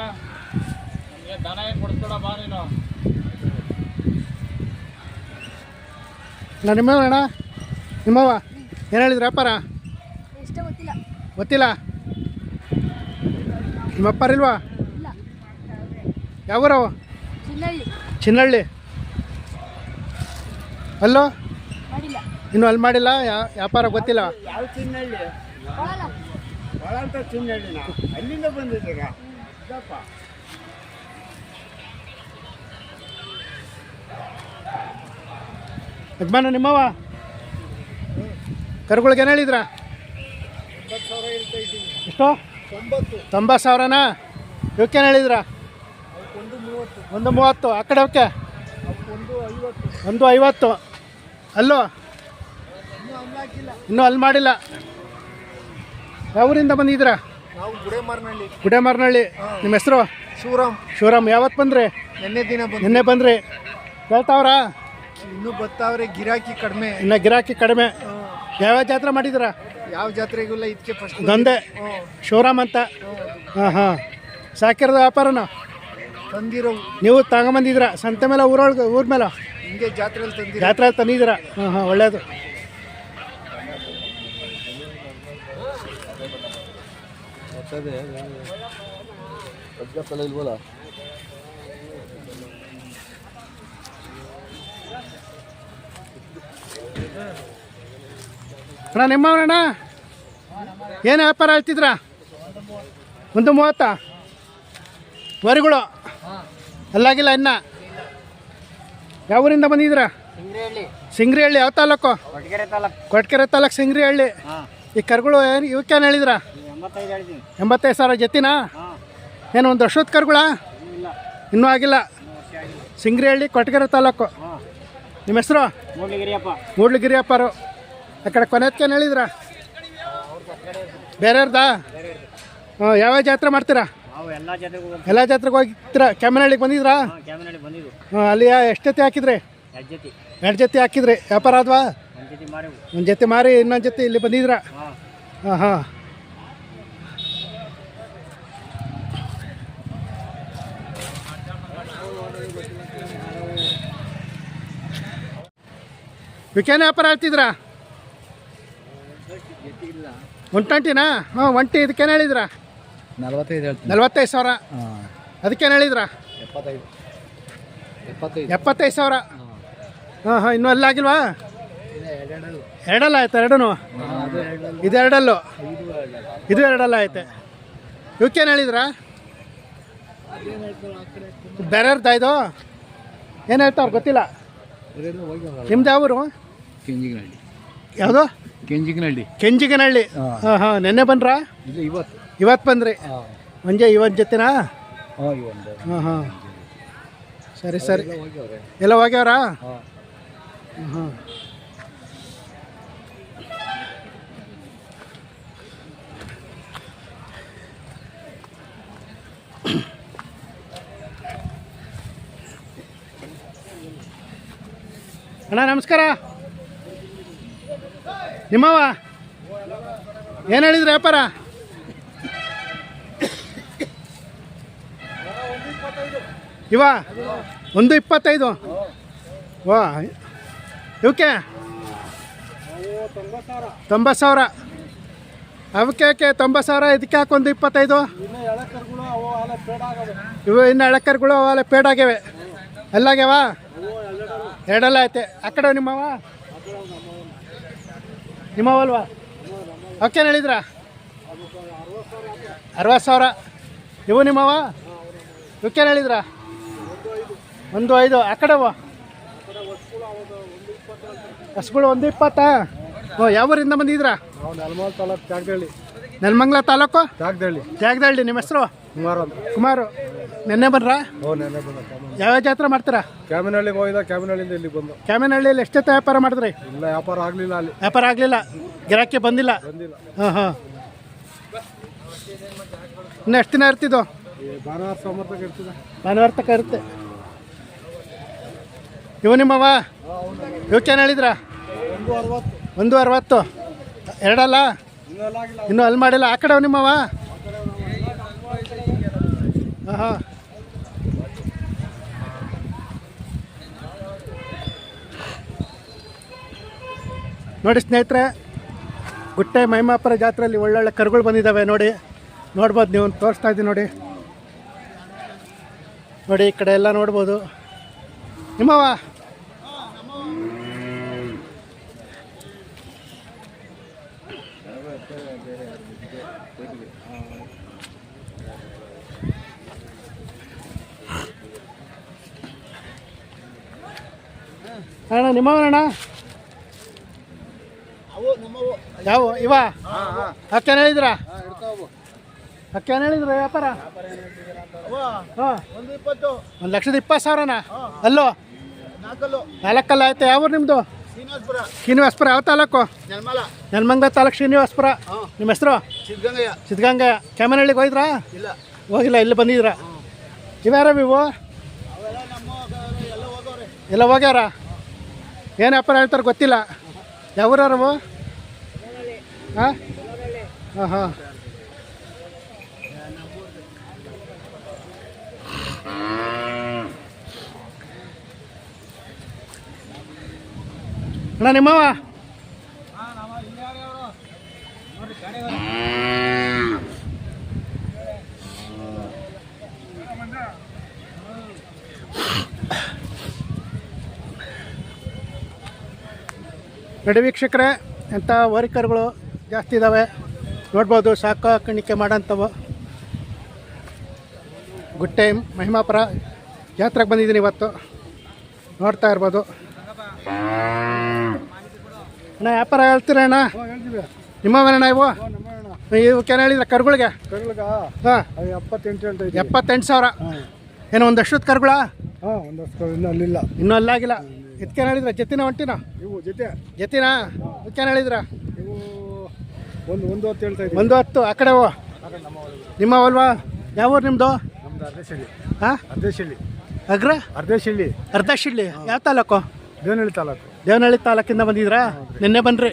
ನಮಗೆ ದನ ಏನು ಕೊಡ್ತೀಡ ಬಾ ನೀನು. ನಾನು ನಿಮ್ಮವ ಅಣ್ಣ? ನಿಮ್ಮವ ಏನು ಹೇಳಿದ್ರು ಅಪ್ಪಾರ ಗೊತ್ತಿಲ್ಲ. ಗೊತ್ತಿಲ್ಲ? ನಿಮ್ಮ ಅಪ್ಪಾರ ಇಲ್ವಾ ಯಾವ ಯಾವೂರವು ಚಿನ್ನಹಳ್ಳಿ ಚಿನ್ನಹಳ್ಳಿ ಅಲ್ಲೋ? ಇನ್ನು ಅಲ್ಲಿ ಮಾಡಿಲ್ಲ ಯಾ- ವ್ಯಾಪಾರ ಗೊತ್ತಿಲ್ಲ. ಯಾವ ಚಿನ್ನಳ್ಳಿ? ಅಂತ ಅಲ್ಲಿಂದ ಬಂದಿದ್ದೀರಾ? ಯಜಮಾನ ನಿಮ್ಮವ ಕರುಗಳಿಗೆ ಏನು ಹೇಳಿದ್ರ? ಎಷ್ಟು? ತೊಂಬತ್ತು ಸಾವಿರನಾ? ಏನು ಹೇಳಿದ್ರ? ಒಂದು ಮೂವತ್ತು. ಆ ಕಡೆ ಅವಕ್ಕೆ? ಒಂದು ಐವತ್ತು. ಅಲ್ಲೋ? ಇನ್ನೂ ಅಲ್ಲಿ ಮಾಡಿಲ್ಲ. ಯಾವೂರಿಂದ ಬಂದಿದ್ದೀರಾ? ನಾವು ಗುಡೇಮಾರ್ನಹಳ್ಳಿ. ಗುಡೇಮಾರ್ನಹಳ್ಳಿ. ನಿಮ್ಮ ಹೆಸರು? ಶಿವರಾಮ್. ಶಿವರಾಮ್ ಯಾವತ್ತು ಬಂದ್ರೆ? ನಿನ್ನೆ ದಿನ ಬಂದು ನಿನ್ನೆ ಬಂದ್ರಿ. ಹೇಳ್ತಾವ್ರ? ಇನ್ನೂ ಗೊತ್ತಾವ್ರೆ ಗಿರಾಕಿ ಕಡಿಮೆ. ಇನ್ನ ಗಿರಾಕಿ ಕಡಿಮೆ. ಯಾವ್ಯಾವ ಜಾತ್ರೆ ಮಾಡಿದ್ದೀರಾ? ಯಾವ ಜಾತ್ರೆಗಿಲ್ಲ ಇದಕ್ಕೆ ಫಸ್ಟ್ ಗಂದೆ ಶಿವರಾಮ್ ಅಂತ? ಹಾಂ. ಹಾಂ ಸಾಕಿರೋದು ವ್ಯಾಪಾರನ? ತಂದಿರೋ ನೀವು ತಗೊಂಬಂದಿದ್ದೀರಾ? ಸಂತೆ ಮೇಲೆ ಊರೊಳಗೆ ಊರ ಮೇಲೆ? ಹಿಂಗೆ ಜಾತ್ರೆಯಲ್ಲಿ ತಂದಿ ಜಾತ್ರೆ ತಂದಿದ್ದೀರಾ? ಹಾಂ ಹಾಂ ಒಳ್ಳೇದು ಅಣ್ಣ ನಿಮ್ಮವನಣ್ಣ ಏನು ವ್ಯಾಪಾರ ಹೇಳ್ತಿದ್ರ? ಒಂದು ಮೂವತ್ತಾ? ವರಿಗಳು. ಅಲ್ಲಾಗಿಲ್ಲ ಇನ್ನ. ಯಾವೂರಿಂದ ಬಂದಿದ್ರ ಸಿಂಗ್ರಿಹಳ್ಳಿ. ಯಾವ ತಾಲೂಕು? ಕೊಟ್ಗೆರೆ ತಾಲೂಕು. ಕೊಟ್ಕೆರೆ ತಾಲೂಕು ಸಿಂಗ್ರಿಹಳ್ಳಿ. ಈ ಕರುಗಳು ಏನು ಇವಕ್ಕೇನು ಹೇಳಿದ್ರಾ? ಎಂಬತ್ತೈದು ಸಾವಿರ ಜೊತಿನಾ? ಏನು ಒಂದು ವರ್ಷದ ಕರ್ಗುಳ? ಇನ್ನೂ ಆಗಿಲ್ಲ. ಸಿಂಗ್ರಿಹಳ್ಳಿ ಕೊಟ್ಟಗೆರೆ ತಾಲೂಕು. ನಿಮ್ಮ ಹೆಸರು? ಮೂಡ್ಲಗಿರಿಯಪ್ಪರು. ಆ ಕಡೆ ಕೊನೆತ್ಕೇನು ಹೇಳಿದ್ರ? ಬೇರೆಯವ್ರದಾ? ಹಾಂ ಯಾವ್ಯಾವ ಜಾತ್ರೆ ಮಾಡ್ತೀರಾ? ಎಲ್ಲ ಜಾತ್ರೆಗೆ ಹೋಗಿದ್ದೀರಾ ಕೆಮ್ಮನಹಳ್ಳಿಗೆ ಬಂದಿದ್ರಾ? ಹಾಂ ಕ್ಯಾಮಿನಲ್ಲಿ ಅಲ್ಲಿ ಎಷ್ಟು ಜೊತೆ ಹಾಕಿದ್ರಿ? ಎರಡು ಜೊತೆ. ಹಾಕಿದ್ರಿ. ವ್ಯಾಪಾರ ಆದ್ವಾ? ಒಂದು ಜೊತೆ ಮಾರೇವು. ಒಂದು ಜೊತೆ ಮಾರಿ ಇನ್ನೊಂದು ಜೊತೆ ಇಲ್ಲಿ ಬಂದಿದ್ರಾ? ಹಾಂ ಹಾಂ. ವಿಕೇನ ವ್ಯಾಪಾರ ಹೇಳ್ತಿದ್ರ? ಒನ್ ಟ್ವೆಂಟಿನಾ? ಹಾಂ ಒಂಟಿ ಇದಕ್ಕೇನು ಹೇಳಿದ್ರಾ? ನಲವತ್ತೈದು ಹೇಳ್ತೀನಿ. ನಲ್ವತ್ತೈದು ಸಾವಿರ? ಹಾಂ. ಅದಕ್ಕೇನು ಹೇಳಿದ್ರಾ? ಎಪ್ಪತ್ತೈದು. ಎಪ್ಪತ್ತೈದು. ಎಪ್ಪತ್ತೈದು ಸಾವಿರ? ಹಾಂ. ಹಾಂ ಇನ್ನೂ ಅಲ್ಲಾಗಿಲ್ವಾ ಆಗಿಲ್ವಾ? ಎರಡಲ್ಲ ಆಯ್ತಾ ಎರಡೂ ಇದು ಎರಡಲ್ಲು? ಇದು ಎರಡಲ್ಲ. ಐತೆ ಇವಕ್ಕೇನು ಹೇಳಿದ್ರಾ? ಇದು? ಏನು ಹೇಳ್ತಾವ್ರು ಗೊತ್ತಿಲ್ಲ? ನಿಮ್ದು ಯಾವ ಊರು ಕೆಂಜಿಗನಹಳ್ಳಿ ಯಾವುದು? ಕೆಂಜಿಗನಹಳ್ಳಿ ಕೆಂಜಿಗನಹಳ್ಳಿ ಹಾಂ. ಹಾಂ ನೆನ್ನೆ ಬಂದ್ರಾ? ಇಲ್ಲ ಇವತ್ತು. ಇವತ್ತು ಬಂದ್ರಿ? ಮಂಜೆ ಇವತ್ತು ಜೊತೆನಾ? ಹಾಂ ಹಾಂ ಹಾಂ. ಸರಿ ಸರಿ. ಎಲ್ಲ ಹೋಗ್ಯಾವ್ರಾ? ಹಾಂ. ಅಣ್ಣ ನಮಸ್ಕಾರ. ನಿಮ್ಮವ ಏನು ಹೇಳಿದ್ರಿ ವ್ಯಾಪಾರ? ಇವ? ಒಂದು ಇಪ್ಪತ್ತೈದು. ವಾ, ಇವಕ್ಕೆ? ತೊಂಬತ್ತು ಸಾವಿರ. ಅವಕ್ಕೆ ತೊಂಬತ್ತು ಸಾವಿರ? ಇದಕ್ಕೆ ಹಾಕೊಂದು ಇಪ್ಪತ್ತೈದು? ಇವು ಇನ್ನು ಎಳಕರ್ಗಳು ಅವೆಲ್ಲ ಪೇಡ್ ಆಗ್ಯಾವೆ ಎಲ್ಲಾಗ್ಯಾವ? ಎರಡೆಲ್ಲ ಐತೆ. ಆ ಕಡೆ ನಿಮ್ಮವ ನಿಮ್ಮವಲ್ವಾ ಅವಕ್ಕೇನು ಹೇಳಿದ್ರ? ಅರವತ್ತು ಸಾವಿರ. ಇವು ನಿಮ್ಮವ? ಇವಕ್ಕೇನು ಹೇಳಿದ್ರ? ಒಂದು ಐದು. ಆ ಕಡೆವ ಹಸುಗಳು ಒಂದು ಇಪ್ಪತ್ತಾ ಓ ಯಾವ ಊರಿಂದ ಬಂದಿದ್ರಾ ನೆಲಮಂಗಲ ತಾಲೂಕು ಜಾಗದಳ್ಳಿ. ನೆಲಮಂಗ್ಲ ತಾಲೂಕು? ತ್ಯಾಗದಳ್ಳಿ ತ್ಯಾಗದಳ್ಳಿ ನಿಮ್ಮ ಹೆಸರು? ಕುಮಾರ್ ಕುಮಾರು. ನಿನ್ನೆ ಬರ್ರಾ ಓ ನೆನೆ ಬಂದ. ಯಾವ್ಯಾವ ಜಾತ್ರೆ ಮಾಡ್ತೀರಾ? ಕ್ಯಾಮಿನಹಳ್ಳಿಗೆ ಹೋಗಿದ್ದ ಕ್ಯಾಮಿನಹಳ್ಳಿಯಿಂದ ಇಲ್ಲಿ ಬಂದು. ಕ್ಯಾಮಿನಹಳ್ಳಿಯಲ್ಲಿ ಎಷ್ಟು ಜೊತೆ ವ್ಯಾಪಾರ ಮಾಡಿದ್ರಿ? ಇಲ್ಲ ವ್ಯಾಪಾರ ಆಗಲಿಲ್ಲ ಅಲ್ಲಿ. ವ್ಯಾಪಾರ ಆಗಲಿಲ್ಲ. ಗಿರಾಕಿ ಬಂದಿಲ್ಲ? ಬಂದಿಲ್ಲ. ಹಾಂ ಹಾಂ. ಇನ್ನು ಎಷ್ಟು ದಿನ ಇರ್ತಿದ್ದು? ಈ ಭಾನುವಾರ ಸೋಮವಾರ ಇರ್ತದೆ. ಭಾನುವಾರ ತಕ ಇರುತ್ತೆ. ಇವು ನಿಮ್ಮವ ಇವಕ್ಕೇನು ಹೇಳಿದ್ರ? ಒಂದು ಅರವತ್ತು. ಒಂದು ಅರವತ್ತು. ಎರಡಲ್ಲ? ಇನ್ನೂ ಅಲ್ಲಿ ಮಾಡಿಲ್ಲ. ಆ ಕಡೆ ನಿಮ್ಮವ ಹಾಂ ಹಾಂ. ನೋಡಿ ಸ್ನೇಹಿತರೆ, ಗುಟ್ಟೆ ಮೈಮಾಪುರ ಜಾತ್ರೆಯಲ್ಲಿ ಒಳ್ಳೊಳ್ಳೆ ಕರುಗಳು ಬಂದಿದ್ದಾವೆ ನೋಡಿ. ನೋಡ್ಬೋದು ನೀವು, ತೋರಿಸ್ತಾ ಇದ್ದೀನಿ ನೋಡಿ. ನೋಡಿ, ಈ ಕಡೆ ಎಲ್ಲ ನೋಡ್ಬೋದು. ನಿಮ್ಮವ ಅಣ್ಣ ನಿಮ್ಮವನಣ್ಣ ಯಾವ ಇವ? ಅಕ್ಕೇನು ಹೇಳಿದ್ರ? ಹಕ್ಕ ಹೇಳಿದ್ರ ವ್ಯಾಪಾರ? ಹಾಂ. ಒಂದು ಲಕ್ಷದ ಇಪ್ಪತ್ತು ಸಾವಿರನಾ? ಅಲ್ಲೋ? ನಾಲ್ಕಲ್ಲು. ಆಯ್ತು ಯಾವ ನಿಮ್ಮದು ಶ್ರೀನಿವಾಸ್ಪುರ. ಯಾವ ತಾಲೂಕು? ನೆಲಮಂಗ ನೆಲಮಂಗಲ ತಾಲೂಕು ಶ್ರೀನಿವಾಸಪುರ. ನಿಮ್ಮ ಹೆಸರು? ಸಿದ್ಧಗಂಗಯ್ಯ. ಸಿದ್ಧಗಂಗಾ ಕ್ಯಾಮನಹಳ್ಳಿಗೆ ಹೋಗಿದ್ರಾ? ಇಲ್ಲ. ಹೋಗಿಲ್ಲ ಇಲ್ಲಿ ಬಂದಿದ್ರ ಇವ್ಯಾರ ನೀವು? ಎಲ್ಲ ಹೋಗ್ಯಾರ? ಏನು ವ್ಯಾಪಾರ ಹೇಳ್ತಾರೆ ಗೊತ್ತಿಲ್ಲ. ಯಾವ್ರವು ಹಾಂ? ಹಾಂ ಹಾಂ. ಅಣ್ಣ ನಿಮ್ಮವ ನಡಿ ವೀಕ್ಷಕರೇ ಎಂಥ ವರಿಕರುಗಳು ಜಾಸ್ತಿ ಇದ್ದಾವೆ ನೋಡ್ಬೋದು ಸಾಕಾಣಿಕೆ ಮಾಡೋಂಥವು ಟೈಮ್ ಮಹಿಮಾಪುರ ಜಾತ್ರೆಗೆ ಬಂದಿದ್ದೀನಿ ಇವತ್ತು. ನೋಡ್ತಾ ಇರ್ಬೋದು. ಅಣ್ಣ ವ್ಯಾಪಾರ ಹೇಳ್ತೀರ ಅಣ್ಣ? ನಿಮ್ಮವೇನಣ್ಣ ಇವು? ಇವಕ್ಕೇನು ಹೇಳಿದ್ರೆ ಕರುಗಳಿಗೆ? ಹಾಂ. ಎಪ್ಪತ್ತೆಂಟು ಎಪ್ಪತ್ತೆಂಟು ಸಾವಿರ. ಏನೋ ಒಂದು ಅಷ್ಟೊತ್ತು ಕರುಗಳ? ಹಾಂ ಒಂದಷ್ಟು ಇನ್ನೂ ಅಲ್ಲಿಲ್ಲ. ಇನ್ನೂ ಅಲ್ಲಾಗಿಲ್ಲ. ಇದಕ್ಕೇನು ಹೇಳಿದ್ರೆ? ಜತಿನ ಹೊಂಟಿನ ಇವು ಜೊತೆ. ಜತಿನಾ? ಇದಕ್ಕೇನು ಹೇಳಿದ್ರ? ಒಂದು ಒಂದು ಹೊತ್ತು ಹೇಳ್ತಾ ಇದ್ದೀವಿ ಒಂದು ಹತ್ತು ಆ ಕಡೆ ಹೋ ನಿಮ್ಮ ಅಲ್ವಾ? ಯಾವ ಊರು ನಿಮ್ಮದು ನಮ್ದು ಅರ್ಧಶಳ್ಳಿ. ಹಾಂ? ಅರ್ಧಶಳ್ಳಿ. ಅಗ್ರ? ಅರ್ಧಶಿಳ್ಳಿ. ಅರ್ಧ ಶಿಡ್ಲಿ ಯಾವ ತಾಲೂಕು? ದೇವನಹಳ್ಳಿ ತಾಲೂಕು. ದೇವನಹಳ್ಳಿ ತಾಲೂಕಿಂದ ಬಂದಿದ್ರಾ ನಿನ್ನೆ ಬನ್ರಿ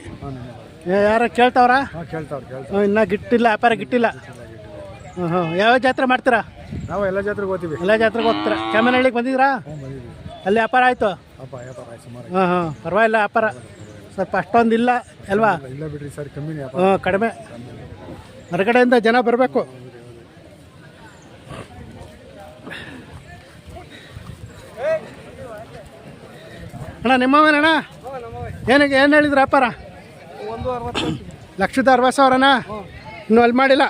ಯಾರ ಕೇಳ್ತಾವ್ರ? ಹಾಂ ಕೇಳ್ತಾವ್ರು ಕೇಳ್ತಾವ್ರು. ಇನ್ನೂ ಗಿಟ್ಟಿಲ್ಲ ವ್ಯಾಪಾರ ಗಿಟ್ಟಿಲ್ಲ. ಹಾಂ ಹಾಂ. ಯಾವ ಜಾತ್ರೆ ಮಾಡ್ತೀರಾ? ನಾವು ಎಲ್ಲ ಜಾತ್ರೆಗೆ ಹೋಗ್ತೀವಿ. ಎಲ್ಲ ಜಾತ್ರೆಗೆ ಹೋಗ್ತೀರಾ? ಕ್ಯಾಮನಹಳ್ಳಿಗೆ ಬಂದಿದ್ರಾ ಅಲ್ಲಿ ವ್ಯಾಪಾರ ಆಯಿತು? ಅಪ್ಪ ವ್ಯಾಪಾರ ಸುಮಾರು ಹಾಂ ಹಾಂ. ಪರವಾಗಿಲ್ಲ ವ್ಯಾಪಾರ. ಸ್ವಲ್ಪ ಅಷ್ಟೊಂದು ಇಲ್ಲ ಅಲ್ವಾ? ಇಲ್ಲ ಬಿಡ್ರಿ ಸರ್ ಕಮ್ಮಿ ಹಾಂ ಕಡಿಮೆ. ಹೊರಗಡೆಯಿಂದ ಜನ ಬರಬೇಕು. ಅಣ್ಣ ನಿಮ್ಮವೇನಣ್ಣ ಏನಕ್ಕೆ ಏನು ಹೇಳಿದ್ರು ವ್ಯಾಪಾರ ಒಂದು ಅರವತ್ತು ಲಕ್ಷದ ಅರವತ್ತು ಸಾವಿರನ? ಇನ್ನೂ ಅಲ್ಲಿ ಮಾಡಿಲ್ಲ.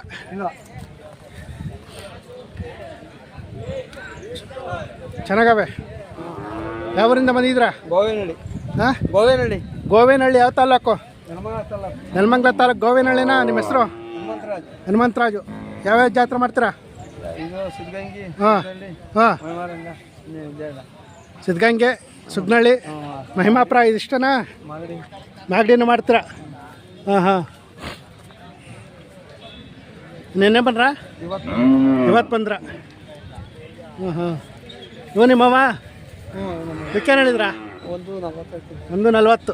ಚೆನ್ನಾಗವೆ. ಯಾವರಿಂದ ಬಂದಿದ್ರಾ ಗೋವಿನಹಳ್ಳಿ. ಹಾಂ? ಗೋವಿನಹಳ್ಳಿ. ಗೋವೇನಹಳ್ಳಿ ಯಾವ ತಾಲೂಕು? ನೆಲಮಂಗಲ ತಾಲೂಕು ಗೋವಿನಹಳ್ಳಿನ? ನಿಮ್ಮ ಹೆಸರು? ಹನುಮಂತರಾಜು. ಯಾವ್ಯಾವ ಜಾತ್ರೆ ಮಾಡ್ತೀರಾ? ಹಾಂ. ಹಾಂ. ಸಿದ್ಧಗಂಗೆ ಸುಗ್ನಹಳ್ಳಿ ಮಹಿಮಾಪುರ ಇದಿಷ್ಟನಾ? ಮಾಗಡಿನ ಮಾಡ್ತೀರಾ? ಹಾಂ ಹಾಂ. ನಿನ್ನೆ ಬಂದ್ರಾ? ಇವತ್ತು. ಬಂದ್ರ? ಹಾಂ ಹಾಂ. ಇವು ನಿಮ್ಮವ ಇದಕ್ಕೇನು ಹೇಳಿದ್ರಾ? ಒಂದು ನಲ್ವತ್ತು.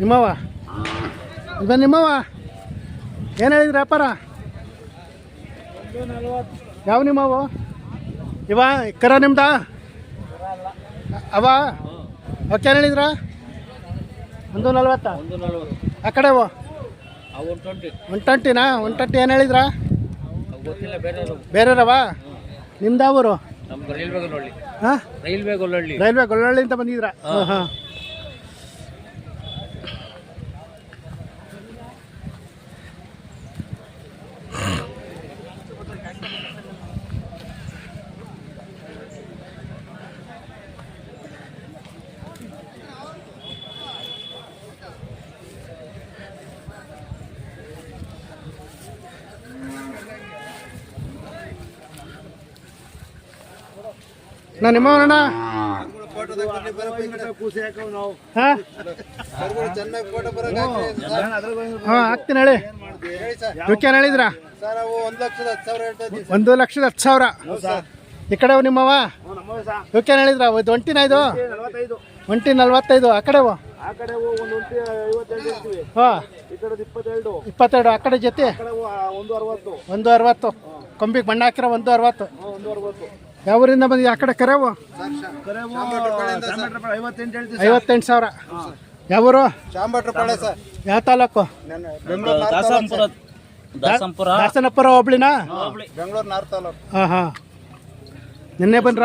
ನಿಮ್ಮವ ಇದು ನಿಮ್ಮವ ಏನು ಹೇಳಿದ್ರಿ ವ್ಯಾಪಾರ? ಯಾವ ನಿಮ್ಮವು ಇವ ಕರ ನಿಮ್ದ? ಅವ? ಏನು ಹೇಳಿದ್ರ? ಒಂದು ನಲ್ವತ್ತ? ಆ ಕಡೆ ಒನ್ ಟ್ವೆಂಟಿನಾ? ಒನ್ ಟ್ವೆಂಟಿ ಏನು ಹೇಳಿದ್ರ? ಬೇರೆಯವರವ? ನಿಮ್ದು ಅವರು ನಮ್ದು ರೈಲ್ವೆ ರೈಲ್ವೆ ಗೊಲ್ಲಳ್ಳಿ. ಅಂತ ಬಂದಿದ್ರ ಹಾಂ ಹಾಂ. ನಾ ನಿಮ್ಮವನಣ್ಣ ಅಣ್ಣ ಹಾಕ್ತೀನಿ ಹೇಳಿ. ಇವಕ್ಕೇನು ಹೇಳಿದ್ರಾ? ಒಂದು ಲಕ್ಷದ ಹತ್ತು ಸಾವಿರ. ಈ ಕಡೆ ನಿಮ್ಮವ ಯುಕೆನ್ ಹೇಳಿದ್ರ? ಒಂಟಿನ ಇದು? ಒಂಟಿ ನಲ್ವತ್ತೈದು, ಆ ಕಡೆ ಹಾಂ. ಇಪ್ಪತ್ತೆರಡು, ಆ ಕಡೆ ಜೊತೆ? ಒಂದು ಅರವತ್ತು. ಕೊಂಬಿಗೆ ಬಣ್ಣ ಹಾಕಿರೋ ಒಂದು ಅರವತ್ತು. ಒಂದು ಅರವತ್ತು ಯಾವ ಬಂದಿದೆ ಆ ಕಡೆ ಕರೆವು? ಐವತ್ತೆಂಟು ಸಾವಿರ. ಯಾವೂರು? ಯಾವ ತಾಲೂಕು. ದಾಸನಪುರ ಹೋಬ್ಳಿನಾ ಬೆಂಗಳೂರು ನಾರ್ತ್ ತಾಲೂಕು ಹಾಂ ಹಾಂ. ನಿನ್ನೆ ಬಂದ್ರ?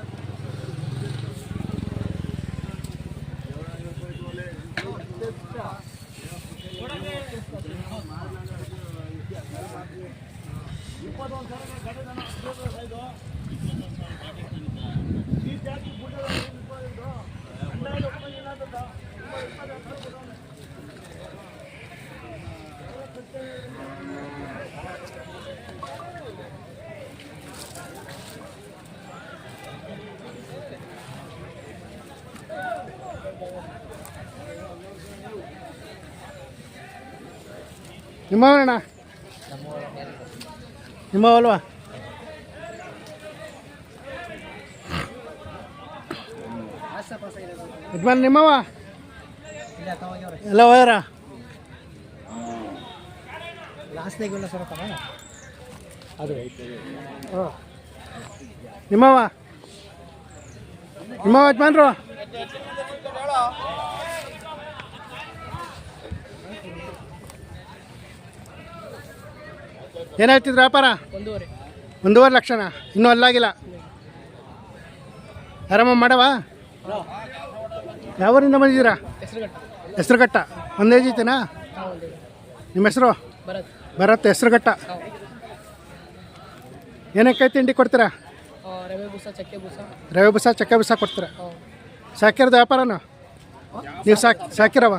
ನಿಮ್ಮವಣ್ಣ ನಿಮ್ಮವಲ್ವಾ? ಯಜಮಾನ್ ನಿಮ್ಮವ? ಎಲ್ಲ ಹೋಯ್ರ ಅದು ಹಾಂ. ನಿಮ್ಮವ? ನಿಮ್ಮವ ಯಜಮಾನ್ರು? ಏನಾಯ್ತಿದ್ರು ವ್ಯಾಪಾರ? ಒಂದೂವರೆ. ಒಂದೂವರೆ ಲಕ್ಷನ? ಇನ್ನೂ ಅಲ್ಲಾಗಿಲ್ಲ. ಆರಾಮ ಮಾಡವಾ? ಯಾವರಿಂದ ಬಂದಿದ್ದೀರಾ? ಹೆಸರುಘಟ್ಟ. ಒಂದೇ ಜೀತನಾ ನಿಮ್ಮ ಹೆಸರು? ಭರತ್. ಹೆಸ್ರುಘಟ್ಟ. ಏನಕ್ಕೆ ತಿಂಡಿ ಕೊಡ್ತೀರಾ? ರವೆ ಬೂಸ ಚಕ್ಕೆ ಬೂಸ. ರವೆ ಬುಸ ಚಕ್ಕೆ ಬುಸ ಕೊಡ್ತೀರಾ? ಸಾಕಿರೋದು ವ್ಯಾಪಾರನ? ನೀವು ಸಾಕ್ ಸಾಕಿರವ?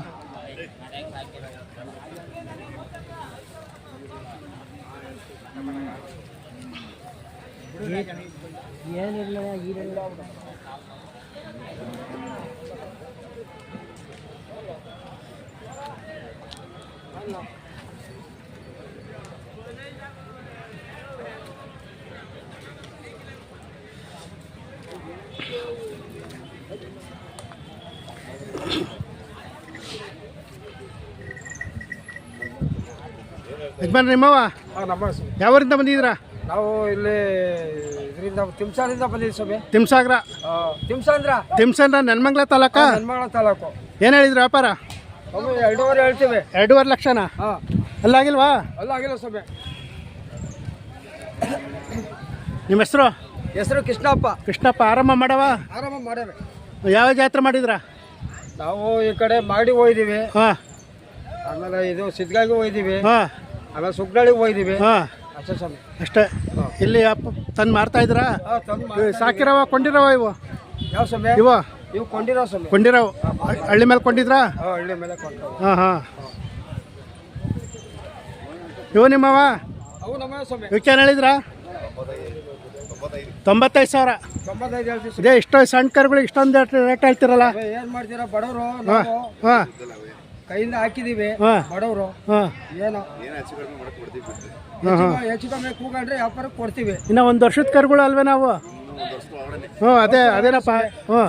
ಯಜಮಾನ್ ನಿಮ್ಮವ ನಮ್ಮ ಯಾವರಿಂದ ಬಂದಿದ್ದೀರಾ? ನಾವು ಇಲ್ಲಿ ಇದರಿಂದ ತಿಮ್ಸಾದಿಂದ ಬಂದಿದ್ದೀವಿ ಸ್ವಾಮಿ. ತಿಮ್ಸಾಗ್ರ? ತಿಮ್ಸಾಂದ್ರ ತಿಮ್ಸಂದ್ರ ನೆನ್ಮಂಗ್ಲ ತಾಲೂಕ? ನೆನ್ಮಂಗ್ಲ ತಾಲೂಕು. ಏನು ಹೇಳಿದ್ರು ವ್ಯಾಪಾರ? ಸ್ವಾಮಿ ಎರಡೂವರೆ ಹೇಳ್ತೀವಿ. ಎರಡೂವರೆ ಲಕ್ಷನಾ? ಹಾಂ. ಅಲ್ಲಾಗಿಲ್ವಾ? ಅಲ್ಲಾಗಿಲ್ಲ ಸ್ವಾಮಿ. ನಿಮ್ಮ ಹೆಸರು? ಹೆಸರು ಕೃಷ್ಣಪ್ಪ. ಕೃಷ್ಣಪ್ಪ ಆರಾಮ ಮಾಡವ? ಆರಾಮ ಮಾಡ್ಯಾವೆ ಯಾವ ಜಾತ್ರೆ ಮಾಡಿದ್ರ? ನಾವು ಈ ಕಡೆ ಮಾಡಿ ಹೋಯ್ದೀವಿ ಹಾಂ. ಆಮೇಲೆ ಇದು ಸಿದ್ಗಾಗಿ ಹೋಯ್ದೀವಿ ಹಾಂ. ಆಮೇಲೆ ಸುಗ್ಗಳಿಗೆ ಹೋಯ್ದೀವಿ ಹಾಂ. ಅಷ್ಟೇ ಸ್ವಾಮಿ. ಅಷ್ಟೇ. ಇಲ್ಲಿ ಅಪ್ಪ ತಂದು ಮಾರ್ತಾ ಇದ್ರಾ ಸಾಕಿರವ ಕೊಂಡಿರವ ಇವು? ಯಾವ ಸಮಯ ಇವು? ಇವು ಕೊಂಡಿರೋ ಸಮಯ ಕೊಂಡಿರವ. ಹಳ್ಳಿ ಮೇಲೆ ಕೊಂಡಿದ್ರಾ? ಹಾಂ ಹಳ್ಳಿ ಮೇಲೆ ಕೊಂಡು ಹಾಂ ಹಾಂ. ಇವು ನಿಮ್ಮವ? ವಿಚಾರ ಹೇಳಿದ್ರಾ? ತೊಂಬತ್ತೈದು ಸಾವಿರ. ಇದೇ ಇಷ್ಟೋ ಸಣ್ಣ ಕರುಗಳಿಗೆ ಇಷ್ಟೊಂದು ರೇಟ್ ಹೇಳ್ತಿರಲ್ಲ? ಏನ್ ಮಾಡ್ತೀರಾ? ಬಡವರು ಹಾಂ ಹಾಂ. ಕೈಯಿಂದ ಹಾಕಿದೀವಿ. ಹಾಂ. ಬಡವರು. ಹಾಂ. ಏನೋ? ಹೆಚ್ಚು ಕಮ್ಮಿ ಕೂಗಂಡ್ರೆ ವ್ಯಾಪಾರಕ್ಕೆ ಕೊಡ್ತೀವಿ. ಇನ್ನ ಒಂದು ವರ್ಷದ ಕರ್ಗಳು ಅಲ್ವೇ ನಾವು? ಹ್ಞೂ ಅದೇ ಅದೇನಪ್ಪ? ಹ್ಞೂ